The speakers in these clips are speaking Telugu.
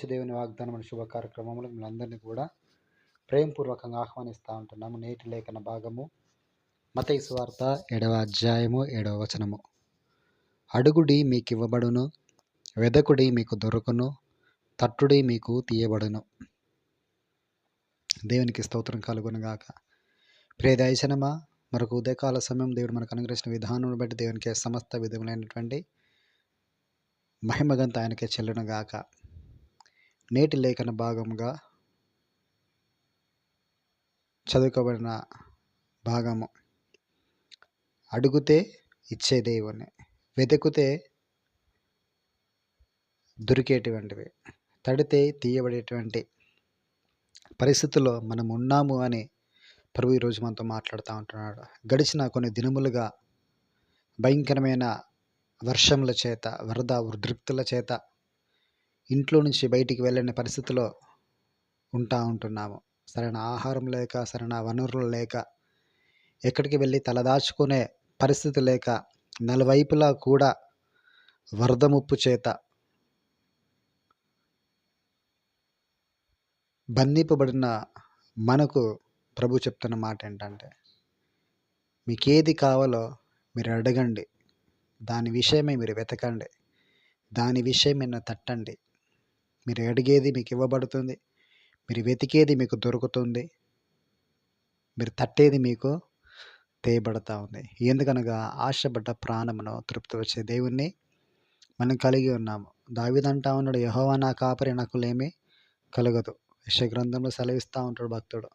రోజు దేవుని వాగ్దానం అనే శుభ కార్యక్రమంలో మిమ్మల్ని అందరినీ కూడా ప్రేమపూర్వకంగా ఆహ్వానిస్తూ ఉంటున్నాము. నేటి లేఖన భాగము మత వార్త ఏడవ అధ్యాయము ఏడవ వచనము. అడుగుడి మీకు ఇవ్వబడును వెదకుడి మీకు దొరకును తట్టుడి మీకు తీయబడును. దేవునికి స్తోత్రం కలుగునుగాక. ప్రియదయచనమా మరొక ఉదయకాల సమయం దేవుడు మనకు అనుగ్రహించిన విధానం బట్టి దేవునికి సమస్త విధములైనటువంటి మహిమగంత ఆయనకే చెల్లునుగాక. నేటి లేఖన భాగముగా చదువుకోబడిన భాగము. అడుగుతే ఇచ్చే దేవుని వెతుకుతే దొరికేటువంటివి తడితే తీయబడేటువంటి పరిస్థితుల్లో మనం ఉన్నాము అని ప్రభు ఈరోజు మనతో మాట్లాడుతూ ఉంటున్నాడు. గడిచిన కొన్ని దినములుగా భయంకరమైన వర్షముల చేత వరద ఉద్రిక్తుల చేత ఇంట్లో నుంచి బయటికి వెళ్ళని పరిస్థితిలో ఉంటా ఉంటున్నాము. సరైన ఆహారం లేక సరైన వనరులు లేక ఎక్కడికి వెళ్ళి తలదాచుకునే పరిస్థితి లేక నలువైపులా కూడా వరద ముప్పు చేత బంధింపబడిన మనకు ప్రభు చెప్తున్న మాట ఏంటంటే మీకేది కావాలో మీరు అడగండి. దాని విషయమే మీరు వెతకండి. దాని విషయమే తట్టండి. మీరు అడిగేది మీకు ఇవ్వబడుతుంది మీరు వెతికేది మీకు దొరుకుతుంది. మీరు తట్టేది మీకు తేయబడతా ఉంది. ఎందుకనగా ఆశపడ్డ ప్రాణమును తృప్తి వచ్చే దేవుణ్ణి మనం కలిగి ఉన్నాము. దావిదంటా ఉన్నాడు యహోవా నా కాపరి నాకు లేమి కలగదు. యశగ్రంథంలో సెలవిస్తూ ఉంటాడు భక్తుడు.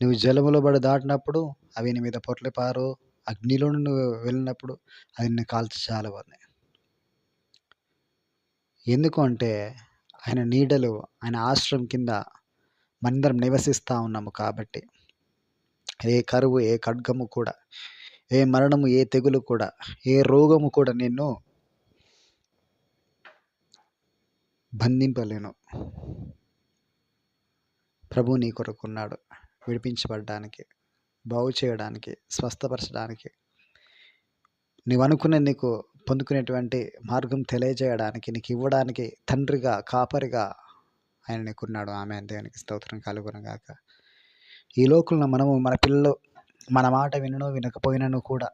నువ్వు జలములో పడి దాటినప్పుడు అవి నీ మీద పొట్లిపారు అగ్నిలో నువ్వు వెళ్ళినప్పుడు అది నిన్ను కాల్చి చాలవని ఎందుకు అంటే ఆయన నీడలు ఆయన ఆశ్రమం కింద మనందరం నివసిస్తూ ఉన్నాము కాబట్టి. ఏ కరువు ఏ ఖడ్గము కూడా ఏ మరణము ఏ తెగులు కూడా ఏ రోగము కూడా నిన్ను బంధింపలేను. ప్రభు నీ కొరకున్నాడు విడిపించబడడానికి బాగు చేయడానికి స్వస్థపరచడానికి. నీవు అనుకునే నీకు పొందుకునేటువంటి మార్గం తెలియజేయడానికి నీకు ఇవ్వడానికి తండ్రిగా కాపరిగా ఆయన నీకున్నాడు. ఆమె దేవునికి స్తోత్రం. కలుగునగాక ఈ లోకంలో మనము మన పిల్లలు మన మాట వినను వినకపోయినను కూడా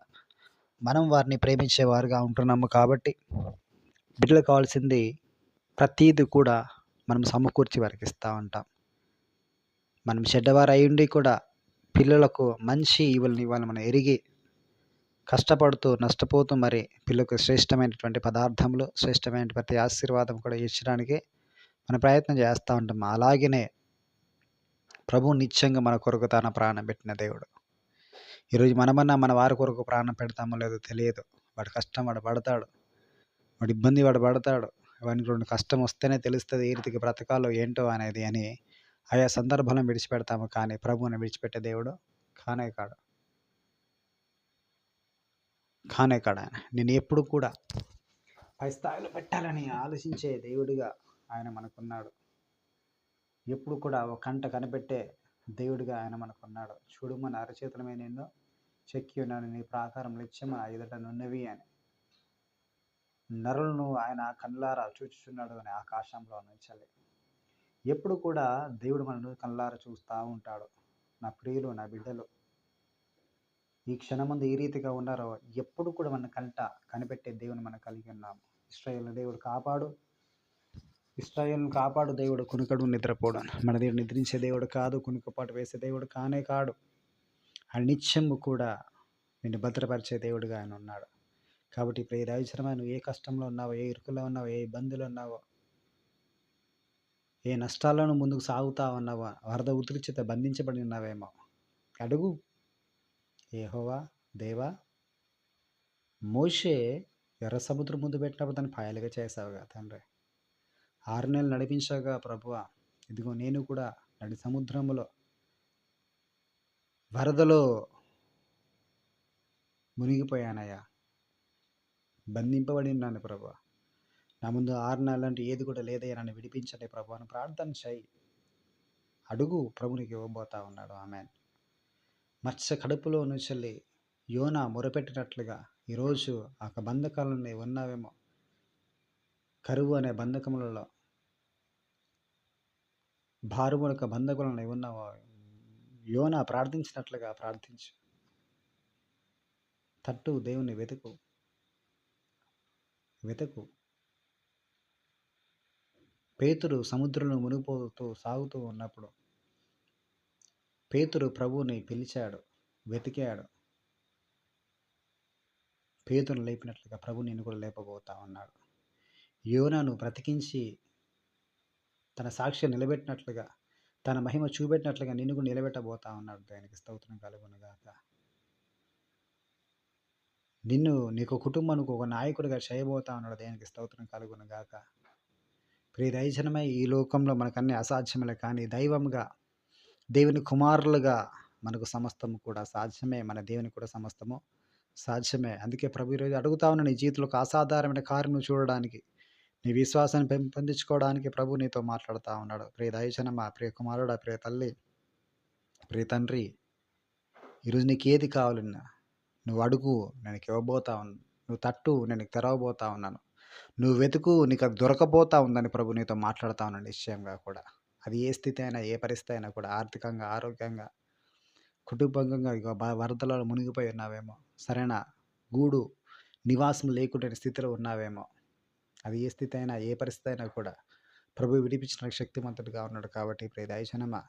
మనం వారిని ప్రేమించేవారుగా ఉంటున్నాము కాబట్టి బిడ్డలు కావాల్సింది ప్రతీది కూడా మనం సమకూర్చి వారికి ఇస్తూ ఉంటాం. మనం చెడ్డవారు అయ్యుండి కూడా పిల్లలకు మంచి ఇవ్వని ఇవ్వాలి మనం ఎరిగి కష్టపడుతూ నష్టపోతూ మరి పిల్లకు శ్రేష్టమైనటువంటి పదార్థములు శ్రేష్టమైనటువంటి ఆశీర్వాదం కూడా ఇచ్చడానికి మన ప్రయత్నం చేస్తూ ఉంటాం. అలాగనే ప్రభు నిత్యంగా మన కొరకు తన ప్రాణం పెట్టిన దేవుడు. ఈరోజు మనమన్నా మన వారి కొరకు ప్రాణం పెడతామో లేదో తెలియదు. వాడు కష్టం వాడు పడతాడు. వాడు ఇబ్బంది వాడు పడతాడు. వానికి రెండు కష్టం వస్తేనే తెలుస్తుంది ఈ రీతికి బ్రతకాలో ఏంటో అనేది అని ఆయా సందర్భాలను విడిచిపెడతాము. కానీ ప్రభువుని విడిచిపెట్టే దేవుడు కానే కాడు. కానే కాడ. నేను ఎప్పుడు కూడా పై స్థాయిలో పెట్టాలని ఆలోచించే దేవుడిగా ఆయన మనకున్నాడు. ఎప్పుడు కూడా ఒక కంట కనిపెట్టే దేవుడిగా ఆయన మనకున్నాడు. చూడు మన అరచేతులమే నిన్ను చెక్కి ఉన్నాను. నీ ప్రాకారం లక్ష్యం ఎదుట నున్నవి అని. నరులను ఆయన కళ్ళారా చూచుచున్నాడు అని ఆకాశంలో నుంచాలి. ఎప్పుడు కూడా దేవుడు మనను కళ్ళారా చూస్తూ ఉంటాడు. నా ప్రియులు నా బిడ్డలు. ఈ క్షణమందు ఏ రీతిగా ఉన్నారో ఎప్పుడు కూడా మన కంట కనిపెట్టే దేవుని మనం కలిగి ఉన్నాము ఇస్రాయల్ దేవుడు కాపాడు. ఇస్రాయేల్ను కాపాడు. దేవుడు కునుకడు నిద్రపోడు. మన దేవుడు నిద్రించే దేవుడు కాదు. కునుకపాటు వేసే దేవుడు కానే కాడు. ఆ నిత్యము కూడా నిన్ను భద్రపరిచే దేవుడుగా ఆయన ఉన్నాడు. కాబట్టి ఇప్పుడు ఏ రాజచరమా నువ్వు ఏ కష్టంలో ఉన్నావో ఏ ఇరుకులో ఉన్నావో ఏ ఇబ్బందులు ఉన్నావో ఏ నష్టాలను ముందుకు సాగుతా ఉన్నావో వరద ఉద్రిచిత బంధించబడి ఉన్నావేమో అడుగు. ఏహోవా దేవా మోషే ఎర్ర సముద్రం ముందు పెట్టినప్పుడు దాన్ని పాయలుగా చేసావుగా తండ్రి. ఆరు నెలలు నడిపించావుగా ప్రభువ. ఇదిగో నేను కూడా నడి సముద్రములో వరదలో మునిగిపోయానయ్యా. బంధింపబడి ఉన్నాను ప్రభు నా ముందు ఆరు నెలలు అంటే ఏది కూడా లేదయ్యా. నన్ను విడిపించండి ప్రభు అని ప్రార్థన చేయి. అడుగు ప్రభునికి ఇవ్వబోతా ఉన్నాడు. ఆమె మత్స్య కడుపులో నుంచి యోన మొరపెట్టినట్లుగా ఈరోజు ఆ బంధకాలను ఉన్నావేమో. కరువు అనే బంధకములలో భారమునక బంధకులను ఉన్న యోన ప్రార్థించినట్లుగా ప్రార్థించు. తట్టు దేవుని వెతుకు. వెతుకు. పేతురు సముద్రంలో మునిగిపోతూ సాగుతూ ఉన్నప్పుడు పేతురు ప్రభువుని పిలిచాడు వెతికాడు. పేతును లేపినట్లుగా ప్రభు నిన్ను కూడా లేపబోతా ఉన్నాడు. యోనాను బ్రతికించి తన సాక్ష్యం నిలబెట్టినట్లుగా తన మహిమ చూపెట్టినట్లుగా నిన్ను కూడా నిలబెట్టబోతా ఉన్నాడు. దానికి స్తోత్రం కలుగునుగాక నిన్ను నీకు కుటుంబానికి ఒక నాయకుడిగా చేయబోతా ఉన్నాడు. దేనికి స్తోత్రం కలుగునుగాక ప్రియ దైజనమై ఈ లోకంలో మనకన్నీ అసాధ్యములే కానీ దైవంగా దేవుని కుమారులుగా మనకు సమస్తము కూడా సాధ్యమే మన దేవుని కూడా సమస్తము సాధ్యమే. అందుకే ప్రభు ఈరోజు అడుగుతా ఉన్న నీ జీవితంలో ఒక అసాధారణమైన కార్యం చూడడానికి నీ విశ్వాసాన్ని పెంపొందించుకోవడానికి ప్రభు నీతో మాట్లాడుతూ ఉన్నాడు. ప్రియ దయచనమా ప్రియ కుమారుడా ప్రియ తల్లి ప్రియ తండ్రి ఈరోజు నీకు ఏది కావాలన్నా నువ్వు అడుగు నేను ఇవ్వబోతా ఉన్నాను నువ్వు తట్టు నేను తెరవబోతా ఉన్నాను. నువ్వు వెతుకు నీకు అది దొరకబోతా ఉందని ప్రభు నీతో మాట్లాడుతా ఉన్నాను నిశ్చయంగా కూడా. అది ఏ స్థితి అయినా ఏ పరిస్థితి అయినా కూడా ఆర్థికంగా ఆరోగ్యంగా కుటుంబంగా ఇక వరదలలో మునిగిపోయి ఉన్నావేమో సరైన? గూడు నివాసం లేకుండా స్థితిలో ఉన్నావేమో అది ఏ స్థితి అయినా ఏ పరిస్థితి అయినా కూడా ప్రభు విడిపించిన శక్తిమంతుడిగా ఉన్నాడు కాబట్టి ఇప్పుడు దయచనమా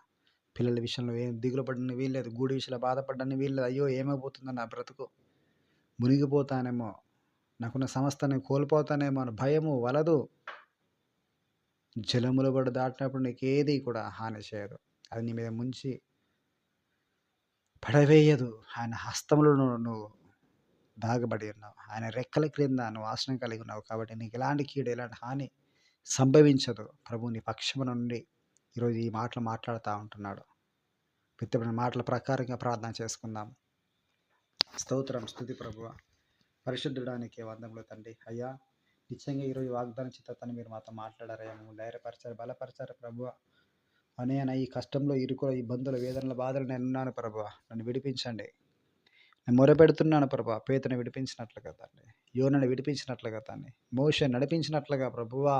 పిల్లల విషయంలో ఏం దిగులు పడిన వీల్లేదు గూడి విషయంలో బాధపడ్డని వీల్లేదు అయ్యో ఏమైపోతుందో నా బ్రతుకు మునిగిపోతానేమో నాకున్న సంస్థని కోల్పోతానేమో అని భయము వలదు జలములు కూడా దాటినప్పుడు నీకు ఏది కూడా హాని చేయదు. అది నీ మీద ముంచి పడవేయదు. ఆయన హస్తములు నువ్వు దాగబడి ఉన్నావు. ఆయన రెక్కల క్రింద నువ్వు ఆశ్రయం కలిగి ఉన్నావు కాబట్టి నీకు ఎలాంటి కీడు ఎలాంటి హాని సంభవించదు. ప్రభు నీ పక్షము నుండి ఈరోజు ఈ మాటలు మాట్లాడుతూ ఉంటున్నాడు. విత్తబడిన మాటల ప్రకారంగా ప్రార్థన చేసుకుందాం. స్తోత్రం స్థుతి ప్రభు పరిశుద్ధడానికి వందములు తండ్రి. అయ్యా నిశ్చయంగా ఈరోజు వాగ్దాన చిత్తని మీరు మాతో మాట్లాడారేమో. ధైర్యపరచారు బలపరచారు ప్రభు నా ఈ కష్టంలో ఇరుకుల ఇబ్బందుల వేదనల బాధలు నేను ఉన్నాను ప్రభు నన్ను విడిపించండి. నేను మొరపెడుతున్నాను ప్రభా పేతను విడిపించినట్లుగా తండ్రి. యోనను విడిపించినట్లుగా తండ్రి. మోషన్ నడిపించినట్లుగా ప్రభువా.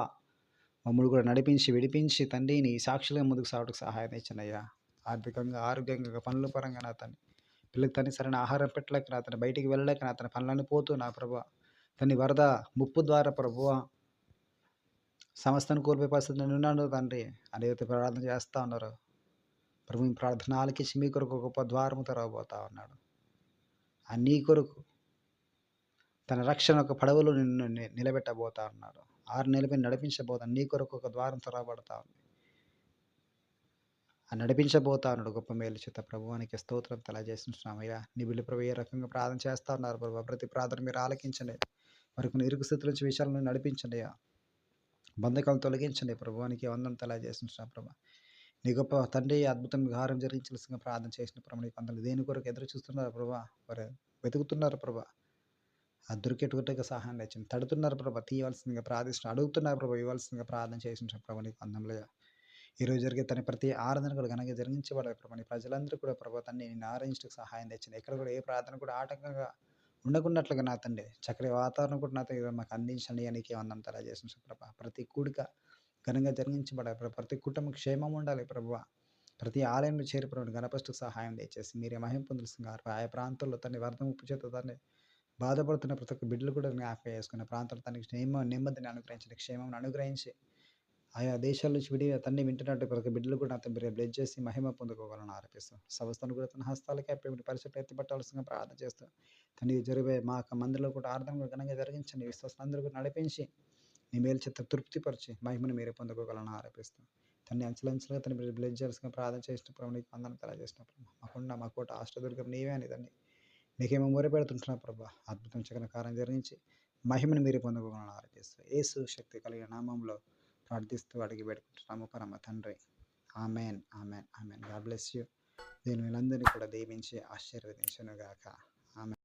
మమ్మల్ని కూడా నడిపించి విడిపించి తండ్రి నీ సాక్షులుగా ముందుకు సాగుటకు సహాయం ఇచ్చినయ్యా ఆర్థికంగా ఆరోగ్యంగా పనుల పరంగా నా తండ్రి. పిల్లలకి తన్ని సరైన ఆహారం పెట్టలేక నా తను బయటికి వెళ్ళలేక నా తన పనులను పోతూ నా ప్రభా తన్ని వరద ముప్పు ద్వారా ప్రభువ సమస్తను కోల్పోయే పరిస్థితి ఉన్నాను తండ్రి. అనేక ప్రార్థన చేస్తూ ఉన్నారు. ప్రభు ప్రార్థన ఆలకించి మీ కొరకు గొప్ప ద్వారము తెరవబోతా ఉన్నాడు. ఆ నీ కొరకు తన రక్షణ ఒక పడవలో నిన్ను నిలబెట్టబోతా ఉన్నాడు. ఆరు నెలపై నడిపించబోతా నీ కొరకు ఒక ద్వారం తెరవబడతా ఉంది. ఆ నడిపించబోతా ఉన్నాడు గొప్ప మేలు చేత ప్రభువానికి స్తోత్రం తెలియజేస్తున్నామయ్యా. నీ బిల్లు ప్రభు ఏ రకంగా ప్రార్థన చేస్తా ఉన్నారు? ప్రభు ప్రతి ప్రార్థన మీరు ఆలకించలేదు. మరి కొన్ని ఇరుకు స్థితి నుంచి విషయాలను నడిపించండి అయ్యా. బంధకాలను తొలగించండి ప్రభువానికి వందనం తెలియజేసిన ప్రభా. నీ గొప్ప తండ్రి అద్భుతం విహారం జరిగించాల్సిన ప్రార్థన చేసిన ప్రభు. నీకు అందరూ దేని కొరకు ఎదురు చూస్తున్నారు ప్రభా? వారు వెతుకుతున్నారు ప్రభా. ఆ దొరికేటుగా సహాయం తెచ్చింది. తడుతున్నారు ప్రభా. తీయవలసిందిగా ప్రార్థిస్తున్న అడుగుతున్నారు ప్రభా. ఇవ్వాల్సిందిగా ప్రార్థన చేసిన ప్రభు. నీకు అందంలో ఈరోజు జరిగే తన ప్రతి ఆరాధన కూడా ఘనంగా జరిగించబడాలి ప్రభా. నీ ప్రజలందరూ కూడా ప్రభా తన్ని నేను ఆరాధించడానికి సహాయం తెచ్చింది. ఎక్కడ కూడా ఏ ప్రార్థన కూడా ఆటంకంగా ఉండకున్నట్లుగా నా తండ్రి. చక్కటి వాతావరణం కూడా నాతో మాకు అందించండి అని వందం తెలియజేసిన ప్రభా ప్రతి కూడిక ఘనంగా జరిగించబడాలి. ప్రతి కుటుంబం క్షేమం ఉండాలి ప్రభు. ప్రతి ఆలయంలో చేరి గణపష్టు సహాయం దయచేసి మీరే మహిం పొందుతున్నారు ఆయా ప్రాంతాల్లో తన వర్ధం ఉప్పు చేత దాన్ని బాధపడుతున్న ప్రతి ఒక్క బిడ్డలు కూడా జ్ఞాపకం చేసుకున్న ప్రాంతాలు తనకి క్షేమ నెమ్మదిని అనుగ్రహించి క్షేమం అనుగ్రహించి ఆయా దేశాల నుంచి విడి తన్ని వింటున్నట్టు ప్రతి బిడ్డలు కూడా అతను బ్లెడ్ చేసి మహిమ పొందుకోవాలని ఆరోపిస్తూ సంస్థను కూడా తన హస్తాలకే అప్పటి పరిస్థితి ఎత్తిపట్టాల్సిందిగా ప్రార్థన చేస్తూ తనకి జరిగే మా మందిలో కూడా ఆర్థం కూడా ఘనంగా జరిగించండి విశ్వాసం కూడా నడిపించి నీ మేలు చిత్త తృప్తిపరిచి మహిమను మీరే పొందుకోగలని ఆరోపిస్తూ తన్ని అంచలంచలుగా తన బ్లడ్ చేయాల్సిన ప్రార్థన చేసినప్పుడు నీకు అందరం కలా చేసినప్పుడు మాకుండా మా కోట ఆష్టదుర్గం నీవే అని తన్ని నీకేమో మొరపెడుతుంటున్నా ప్రభా అద్భుతం చక్కని కార్యం జరిగించి మహిమను మీరే పొందుకోవాలని ఆరోపిస్తూ ఏసు శక్తి కలిగిన నామంలో ప్రార్థిస్తూ అడిగి పెట్టుకుంటున్నాము. పరమ తండ్రి. Amen amen amen. God bless you దీని వీళ్ళందరినీ కూడా దీవించి ఆశీర్వదించునుగాక. ఆమె